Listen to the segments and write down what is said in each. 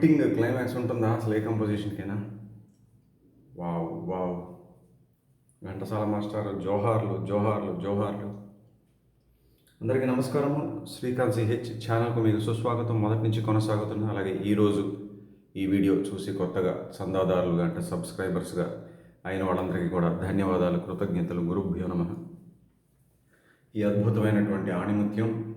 Fitting climax ఉంటుందా? అసలు ఏ కంపోజిషన్కైనా? Wow wow. ఘంటసాల మాస్టర్ జోహార్లు జోహార్లు జోహార్లు. అందరికీ నమస్కారము శ్రీకాంత్ సిహెచ్ ఛానల్కు మీకు సుస్వాగతం. మొదటి నుంచి కొనసాగుతున్న అలాగే ఈరోజు ఈ వీడియో చూసి కొత్తగా చందాదారులుగా అంటే సబ్స్క్రైబర్స్గా అయిన వాళ్ళందరికీ కూడా ధన్యవాదాలు కృతజ్ఞతలు. గురుభ్యో నమ. ఈ అద్భుతమైనటువంటి ఆణిముత్యం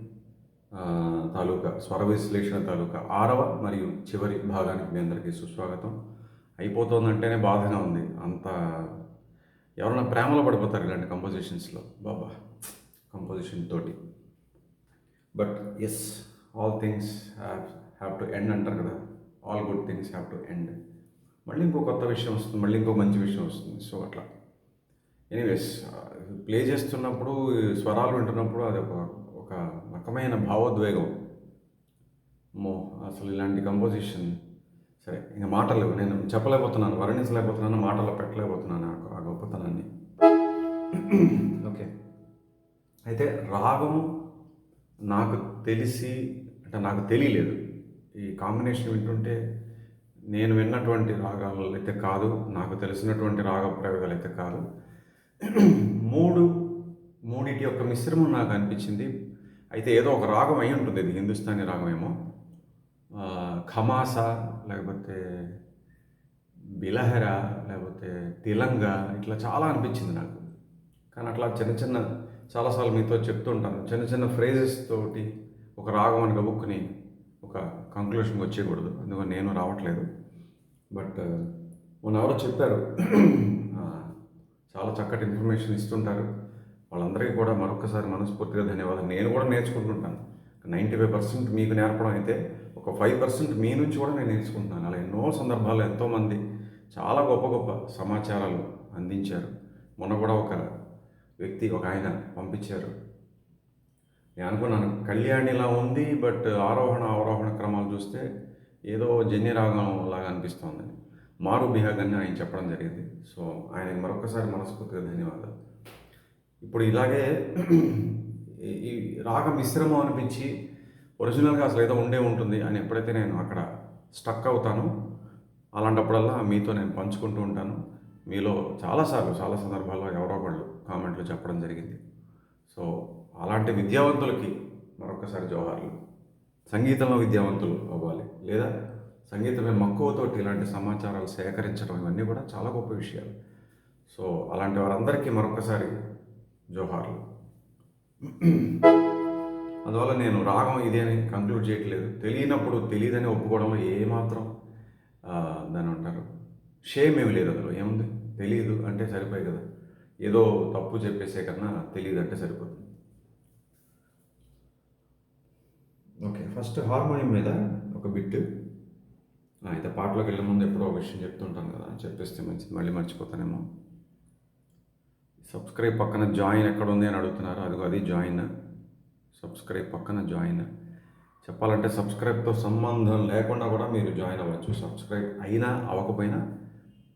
తాలూకా స్వర విశ్లేషణ తాలూకా ఆరవ మరియు చివరి భాగానికి మీ అందరికీ సుస్వాగతం. అయిపోతుందంటేనే బాధగా ఉంది. అంత ఎవరైనా ప్రేమలో పడిపోతారు ఇలాంటి కంపోజిషన్స్లో బాబా కంపోజిషన్ తోటి. But as all things have have to end అంటారు కదా. All good things have to end మళ్ళీ ఇంకో కొత్త విషయం వస్తుంది మళ్ళీ ఇంకో మంచి విషయం వస్తుంది. సో అట్లా. ఎనీవేస్ ప్లే చేస్తున్నప్పుడు స్వరాలు వింటున్నప్పుడు అది ఒక ఒక రకమైన భావోద్వేగం. మో అసలు ఇలాంటి కంపోజిషన్ సరే ఇంకా మాటలు నేను చెప్పలేకపోతున్నాను వర్ణించలేకపోతున్నాను మాటలు పెట్టలేకపోతున్నాను ఆ- గొప్పతనాన్ని. ఓకే. అయితే రాగం నాకు తెలిసి అంటే నాకు తెలియలేదు. ఈ కాంబినేషన్ వింటుంటే నేను విన్నటువంటి రాగాలు అయితే కాదు నాకు తెలిసినటువంటి రాగ ప్రయోగాలు అయితే కాదు. మూడు మూడిటి యొక్క మిశ్రమం నాకు అనిపించింది. అయితే ఏదో ఒక రాగం అయి ఉంటుంది ఇది హిందుస్థానీ రాగం ఏమో. ఖమాసా లేకపోతే బిలహర లేకపోతే తిలంగ ఇట్లా చాలా అనిపించింది నాకు. కానీ అట్లా చిన్న చిన్న చాలాసార్లు మీతో చెప్తుంటాను చిన్న చిన్న ఫ్రేజెస్ తోటి ఒక రాగం అని గబుక్కుని ఒక కంక్లూషన్కి వచ్చేయకూడదు. అందుకని నేను రావట్లేదు. బట్ మొన్న ఎవరో చెప్పారు. చాలా చక్కటి ఇన్ఫర్మేషన్ ఇస్తుంటారు. వాళ్ళందరికీ కూడా మరొకసారి మనస్ఫూర్తిగా ధన్యవాదాలు. నేను కూడా నేర్చుకుంటుంటాను. నైంటీ ఫైవ్ పర్సెంట్ మీకు నేర్పడం అయితే ఒక ఫైవ్ పర్సెంట్ మీ నుంచి కూడా నేను నేర్చుకుంటున్నాను. అలా ఎన్నో సందర్భాల్లో ఎంతోమంది చాలా గొప్ప గొప్ప సమాచారాలు అందించారు. మొన్న కూడా ఒక వ్యక్తి ఒక ఆయన పంపించారు. నేను అనుకున్నాను కళ్యాణిలా ఉంది బట్ ఆరోహణ అవరోహణ క్రమాలు చూస్తే ఏదో జన్య రాగం లాగా అనిపిస్తోంది. మారు బిహాగ్ అని ఆయన చెప్పడం జరిగింది. సో ఆయనకి మరొకసారి మనస్ఫూర్తిగా ధన్యవాదాలు. ఇప్పుడు ఇలాగే ఈ- ఈ రాగ మిశ్రమం అనిపించి ఒరిజినల్గా అసలు ఏదో ఉండే ఉంటుంది అని ఎప్పుడైతే నేను అక్కడ స్టక్ అవుతానో అలాంటప్పుడల్లా మీతో నేను పంచుకుంటూ ఉంటాను. మీలో చాలాసార్లు చాలా సందర్భాల్లో ఎవరో ఒకళ్ళు కామెంట్లు చెప్పడం జరిగింది. సో అలాంటి విద్యావంతులకి మరొకసారి జోహార్లు సంగీతంలో విద్యావంతులు అవ్వాలి. లేదా సంగీతమే మక్కువతోటి ఇలాంటి సమాచారాలు సేకరించడం ఇవన్నీ కూడా చాలా గొప్ప విషయాలు. సో అలాంటి వారందరికీ మరొకసారి జోహార్లు అందువల్ల నేను రాగం ఇదే అని కంక్లూడ్ చేయట్లేదు. తెలియనప్పుడు తెలియదని ఒప్పుకోవడంలో ఏమాత్రం దాని అంటారు? షేమ్ ఏమి లేదు అందులో. ఏముంది? తెలియదు అంటే సరిపోయి కదా. ఏదో తప్పు చెప్పేసే కన్నా తెలియదు అంటే సరిపోతుంది. ఓకే ఫస్ట్ హార్మోనియం మీద ఒక బిట్ అయితే పాటలోకి వెళ్ళే ముందు ఎప్పుడో ఒక విషయం చెప్తుంటాను కదా. చెప్పేస్తే మంచిది. మళ్ళీ మర్చిపోతానేమో. సబ్స్క్రైబ్ పక్కన జాయిన్ ఎక్కడ ఉంది అని అడుగుతున్నారు. అదిగో అది జాయిన్. సబ్స్క్రైబ్ పక్కన జాయిన్. చెప్పాలంటే సబ్స్క్రైబ్తో సంబంధం లేకుండా కూడా మీరు జాయిన్ అవ్వచ్చు. సబ్స్క్రైబ్ అయినా అవ్వకపోయినా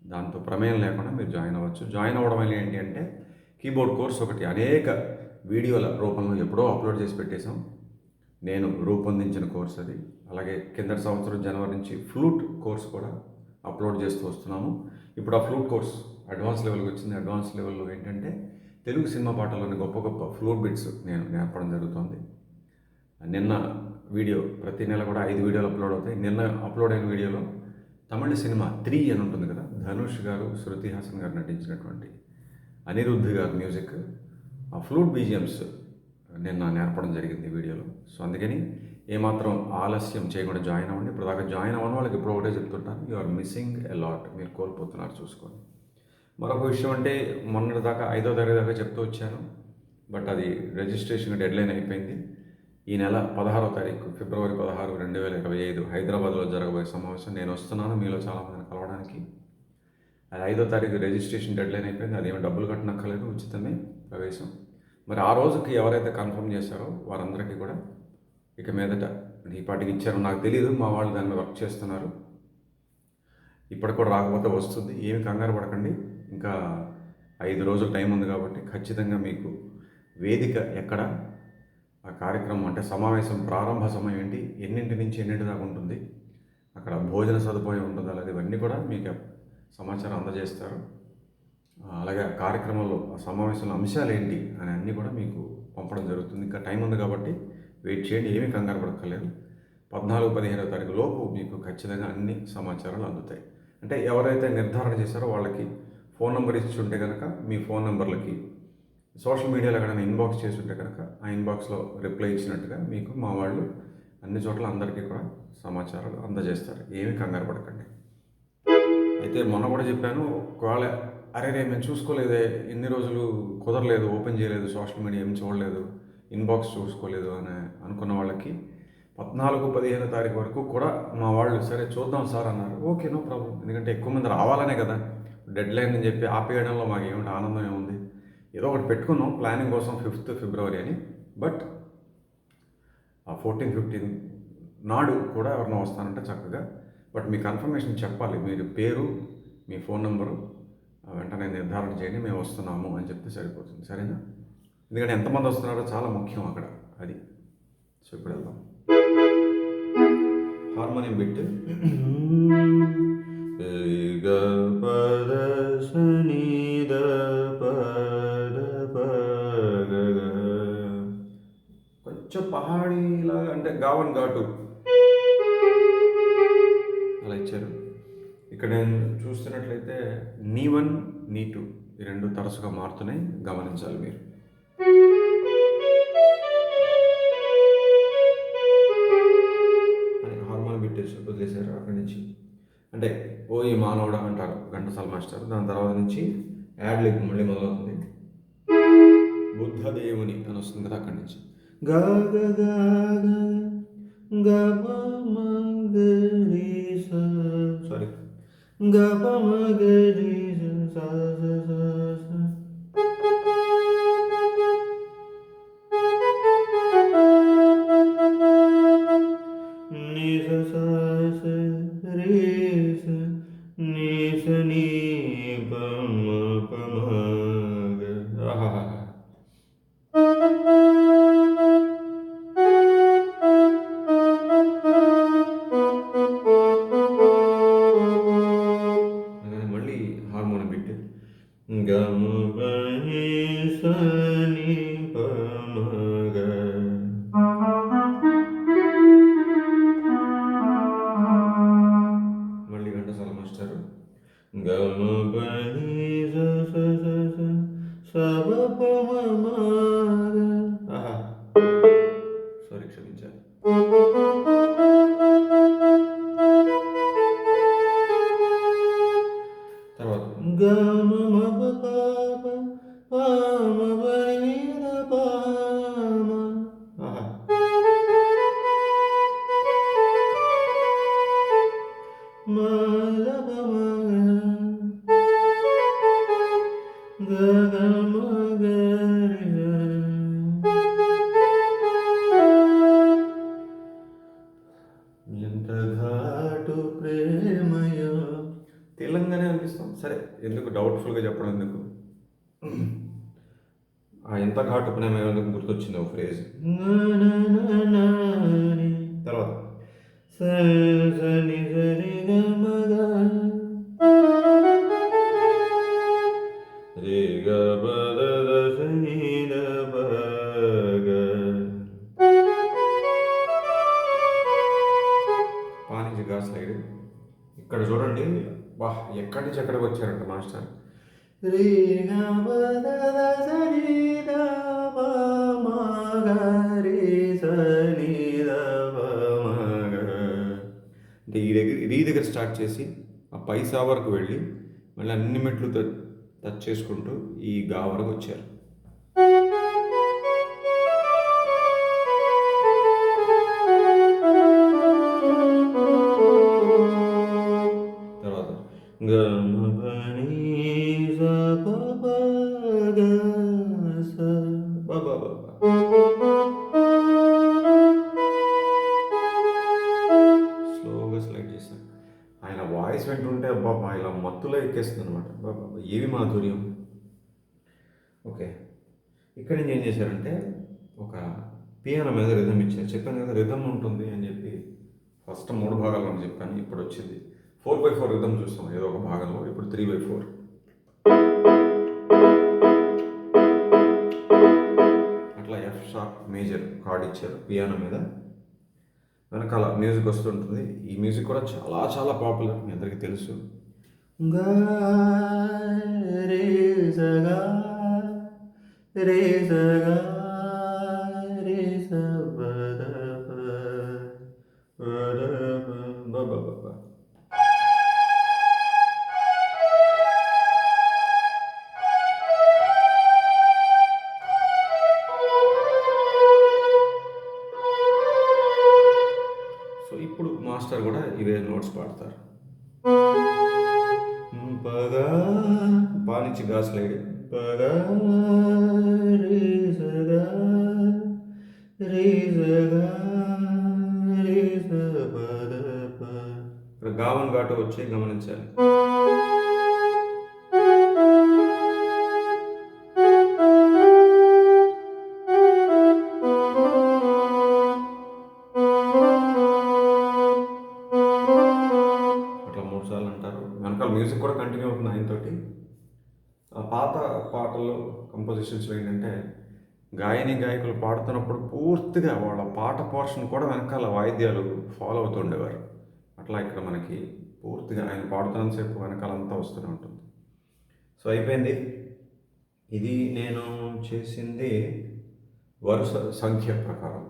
దాంతో ప్రమేయం లేకుండా మీరు జాయిన్ అవ్వచ్చు. జాయిన్ అవ్వడం వల్ల ఏంటి అంటే కీబోర్డ్ కోర్స్ ఒకటి అనేక వీడియోల రూపంలో ఎప్పుడో అప్లోడ్ చేసి పెట్టేశాం. నేను రూపొందించిన కోర్స్ అది. అలాగే కిందటి సంవత్సరం జనవరి నుంచి ఫ్లూట్ కోర్స్ కూడా అప్లోడ్ చేస్తూ వస్తున్నాము. ఇప్పుడు ఆ ఫ్లూట్ కోర్స్ అడ్వాన్స్ లెవెల్కి వచ్చింది. అడ్వాన్స్ లెవెల్లో ఏంటంటే తెలుగు సినిమా పాటల్లోని గొప్ప గొప్ప ఫ్లూట్ బిట్స్ నేను నేర్పడం జరుగుతుంది. నిన్న వీడియో ప్రతి నెల కూడా ఐదు వీడియోలు అప్లోడ్ అవుతాయి. నిన్న అప్లోడ్ అయిన వీడియోలో తమిళ సినిమా త్రీ అని ఉంటుంది కదా ధనుష్ గారు శృతి హాసన్ గారు నటించినటువంటి అనిరుద్ధ్ గారు మ్యూజిక్. ఆ ఫ్లూట్ బీజిఎమ్స్ నిన్న నేర్పడం జరిగింది వీడియోలో. సో అందుకని ఏమాత్రం ఆలస్యం చేయకుండా జాయిన్ అవ్వండి. ఇప్పుడు దాకా జాయిన్ అవ్వని వాళ్ళకి ఇప్పుడు ఒకటే చెప్తుంటాను. You are missing a lot. మీరు కోల్పోతున్నారు చూసుకోండి. మరొక విషయం అంటే మొన్నటి దాకా ఐదో తరగతి దాకా చెప్తూ వచ్చాను. బట్ అది రిజిస్ట్రేషన్ డెడ్లైన్ అయిపోయింది. ఈ నెల పదహారో తారీఖు ఫిబ్రవరి పదహారు రెండు వేల ఇరవై ఐదు హైదరాబాద్లో జరగబోయే సమావేశం. నేను వస్తున్నాను మీలో చాలామందిని కలవడానికి. అది ఐదో తారీఖు రిజిస్ట్రేషన్ డెడ్లైన్ అయిపోయింది. అదేమి డబ్బులు కట్టనక్కర్లేదు ఉచితమే ప్రవేశం. మరి ఆ రోజుకి ఎవరైతే కన్ఫర్మ్ చేశారో వారందరికీ కూడా ఇక మీదట ఈ పాటికి ఇచ్చారు నాకు తెలియదు మా వాళ్ళు దాని మీద వర్క్ చేస్తున్నారు. ఇప్పటికి కూడా రాకపోతే వస్తుంది. ఏమి కంగారు పడకండి. ఇంకా ఐదు రోజులు టైం ఉంది కాబట్టి ఖచ్చితంగా మీకు వేదిక ఎక్కడ? ఆ కార్యక్రమం అంటే సమావేశం ప్రారంభ సమయం ఏంటి? ఎన్నింటి నుంచి ఎన్నింటి దాకా ఉంటుంది? అక్కడ భోజన సదుపాయం ఉంటుందా? లేదా ఇవన్నీ కూడా మీకు సమాచారం అందజేస్తారు. అలాగే ఆ కార్యక్రమంలో ఆ సమావేశంలో అంశాలు ఏంటి? అని అన్నీ కూడా మీకు పంపడం జరుగుతుంది. ఇంకా టైం ఉంది కాబట్టి వెయిట్ చేయండి ఏమీ కంగారు పడక్కర్లేదు. పద్నాలుగు పదిహేనవ తారీఖు లోపు మీకు ఖచ్చితంగా అన్ని సమాచారాలు అందుతాయి. అంటే ఎవరైతే నిర్ధారణ చేశారో వాళ్ళకి ఫోన్ నెంబర్ ఇచ్చి ఉంటే కనుక మీ ఫోన్ నెంబర్లకి సోషల్ మీడియాలో ఎక్కడైనా ఇన్బాక్స్ చేసి ఉంటే కనుక ఆ ఇన్బాక్స్లో రిప్లై ఇచ్చినట్టుగా మీకు మా వాళ్ళు అన్ని చోట్ల అందరికీ కూడా సమాచారాలు అందజేస్తారు. ఏమీ కంగారు పడకండి. అయితే మొన్న కూడా చెప్పాను ఒకవేళ అరే రే మేము చూసుకోలేదే ఎన్ని రోజులు కుదరలేదు ఓపెన్ చేయలేదు సోషల్ మీడియా ఏం చూడలేదు ఇన్బాక్స్ చూసుకోలేదు అని అనుకున్న వాళ్ళకి పద్నాలుగు పదిహేను తారీఖు వరకు కూడా మా వాళ్ళు సరే చూద్దాం సార్ అన్నారు. Okay no problem. ఎందుకంటే ఎక్కువ మంది రావాలనే కదా. డెడ్ లైన్ అని చెప్పి ఆపేయడంలో మాకు ఏమిటి ఆనందం ఏముంది? ఏదో ఒకటి పెట్టుకున్నాం ప్లానింగ్ కోసం ఫిఫ్త్ ఫిబ్రవరి అని. బట్ ఫోర్టీన్ ఫిఫ్టీన్ నాడు కూడా ఎవరైనా వస్తానంటే చక్కగా. బట్ మీ కన్ఫర్మేషన్ చెప్పాలి మీరు పేరు మీ ఫోన్ నెంబరు ఆ, వెంటనే నిర్ధారణ చేయండి మేము వస్తున్నాము అని చెప్తే సరిపోతుంది. సరేనా? ఎందుకంటే ఎంతమంది వస్తున్నారో చాలా ముఖ్యం అక్కడ అది. సో ఇప్పుడు వెళ్దాం. హార్మోనియం బిట్ కొంచెం పహాడీలాగా అంటే గావన్ ఘాటు. అలా ఇచ్చారు. ఇక్కడ నేను చూస్తున్నట్లయితే నీ వన్ నీ టూ ఈ రెండు తరచుగా మారుతున్నాయి. గమనించాలి మీరు. హార్మోన్ పెట్టేసి వదిలేశారు అక్కడి నుంచి. అంటే ఓ ఈ మానవుడు అంటారు ఘంటసాల మాస్టర్. దాని తర్వాత నుంచి యాడ్ లిప్ మళ్ళీ మొదలవుతుంది. బుద్ధదేవుని అని వస్తుంది కదా అక్కడి నుంచి. గా గ గ గ సారీ క్షమించాలి తర్వాత ఎందుకు డౌట్ఫుల్గా చెప్పడం ఎందుకు? ఆ ఎంత ఘాటు ఎందుకు గుర్తొచ్చింది ఒక ఫ్రేజ్ తర్వాత. ఇక్కడ చూడండి. వా ఎక్కడి నుంచి ఎక్కడికి వచ్చారంట మాస్టర్? అంటే ఈ దగ్గర ఈ దగ్గర స్టార్ట్ చేసి ఆ పైసా వరకు వెళ్ళి మళ్ళీ అన్ని మెట్లు టచ్ చేసుకుంటూ ఈ గా వరకు వచ్చారు. ఎక్కేస్తుంది అనమాట బాబా ఏవి మాధుర్యం? ఓకే. ఇక్కడ నుంచి ఏం చేశారంటే ఒక పియానో మీద రిధం ఇచ్చారు. చెప్పాను కదా రిధం ఉంటుంది అని చెప్పి ఫస్ట్ మూడు భాగాలు అని చెప్పాను ఇప్పుడు వచ్చింది. ఫోర్ బై ఫోర్ రిధం చూస్తాం ఏదో ఒక భాగంలో ఇప్పుడు త్రీ బై ఫోర్. అట్లా ఎఫ్ షార్ప్ మేజర్ కార్డ్ ఇచ్చారు పియానో మీద. వెనకాల మ్యూజిక్ వస్తుంటుంది. ఈ మ్యూజిక్ కూడా చాలా చాలా పాపులర్ మీ అందరికీ తెలుసు. God is a God, it is a God, it is a God. భావం ఘాటు వచ్చి గమనించాలి. అట్లా మూడు సార్లు అంటారు. వెనకాల మ్యూజిక్ కూడా కంటిన్యూ అవుతుంది ఆయనతో ఆ పాత పాటలు కంపోజిషన్స్లో ఏంటంటే గాయని గాయకులు పాడుతున్నప్పుడు పూర్తిగా వాళ్ళ పాట పోర్షన్ కూడా వెనకాల వాయిద్యాలు ఫాలో అవుతుండేవారు అట్లా ఇక్కడ మనకి పూర్తిగా ఆయన పాడుతున్నంతసేపు వెనకాలంతా వస్తూనే ఉంటుంది. సో అయిపోయింది. ఇది నేను చేసింది వరుస సంఖ్య ప్రకారం.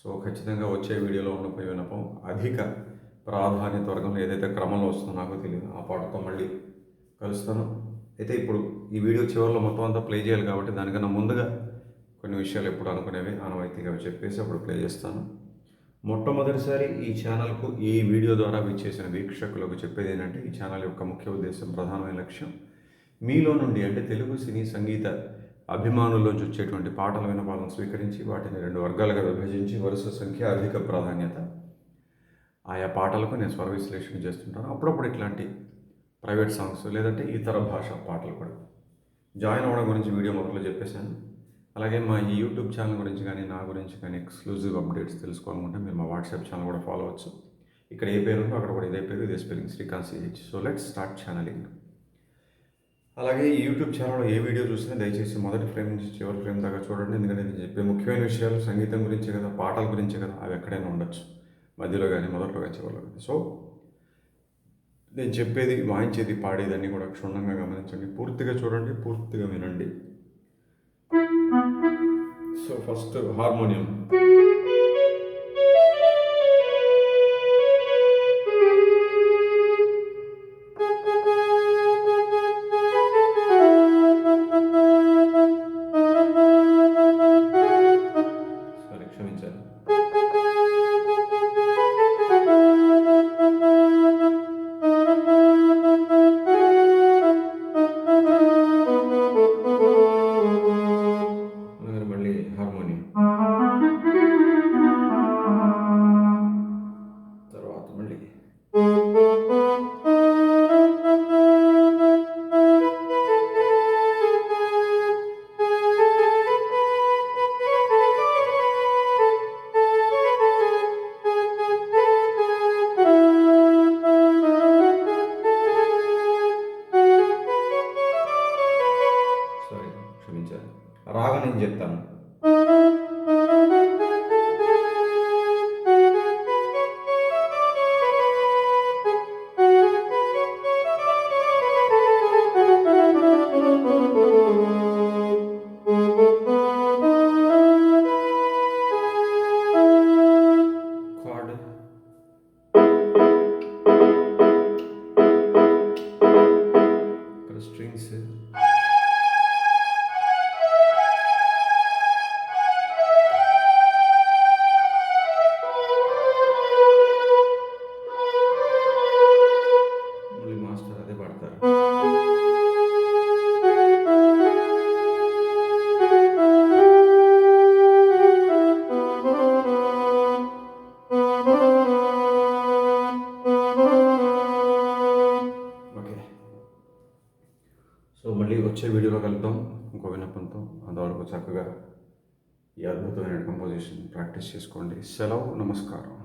సో ఖచ్చితంగా వచ్చే వీడియోలో ఉన్నప్పుడు వినపం అధిక ప్రాధాన్యత వర్గంలో ఏదైతే క్రమంలో వస్తుందో నాకు తెలియదు. ఆ పాటతో మళ్ళీ కలుస్తాను. అయితే ఇప్పుడు ఈ వీడియో చివరిలో మొత్తం అంతా ప్లే చేయాలి కాబట్టి దానికన్నా ముందుగా కొన్ని విషయాలు ఎప్పుడు అనుకునేవి ఆనవాయితీగా చెప్పేసి అప్పుడు ప్లే చేస్తాను. మొట్టమొదటిసారి ఈ ఛానల్కు ఈ వీడియో ద్వారా విచ్చేసిన వీక్షకులకు చెప్పేది ఏంటంటే ఈ ఛానల్ యొక్క ముఖ్య ఉద్దేశం ప్రధానమైన లక్ష్యం మీలో నుండి అంటే తెలుగు సినీ సంగీత అభిమానుల్లోంచి వచ్చేటువంటి పాటల వినపాలను స్వీకరించి వాటిని రెండు వర్గాలుగా విభజించి వరుస సంఖ్య అధిక ప్రాధాన్యత ఆయా పాటలకు నేను స్వర విశ్లేషణ చేస్తుంటాను. అప్పుడప్పుడు ఇట్లాంటి ప్రైవేట్ సాంగ్స్ లేదంటే ఇతర భాష పాటలు కూడా. జాయిన్ అవ్వడం గురించి వీడియో మొదట్లో చెప్పేశాను. అలాగే మా ఈ యూట్యూబ్ ఛానల్ గురించి కానీ నా గురించి కానీ ఎక్స్క్లూజివ్ అప్డేట్స్ తెలుసుకోవాలనుకుంటే మీరు మా వాట్సాప్ ఛానల్ కూడా ఫాలో అవ్వచ్చు. ఇక్కడ ఏ పేరు ఉందో అక్కడ కూడా ఇదే పేరు ఇదే spelling Srikanth CH so let start channelling. అలాగే ఈ యూట్యూబ్ ఛానల్లో ఏ వీడియో చూసినా దయచేసి మొదటి ఫ్రేమ్ నుంచి చివరి ఫ్రేమ్ దాకా చూడండి. ఎందుకంటే నేను చెప్పే ముఖ్యమైన విషయాలు సంగీతం గురించే కదా పాటల గురించే కదా అవి ఎక్కడైనా ఉండొచ్చు. మధ్యలో కానీ మొదట్లో కానీ చివరిలో కానీ. సో నేను చెప్పేది వాయించేది పాడేది అన్నీ కూడా క్షుణ్ణంగా గమనించండి. పూర్తిగా చూడండి పూర్తిగా వినండి. సో ఫస్ట్ హార్మోనియం చక్కగా ఈ అద్భుతమైన కంపోజిషన్ ప్రాక్టీస్ చేసుకోండి. సెలవు నమస్కారం.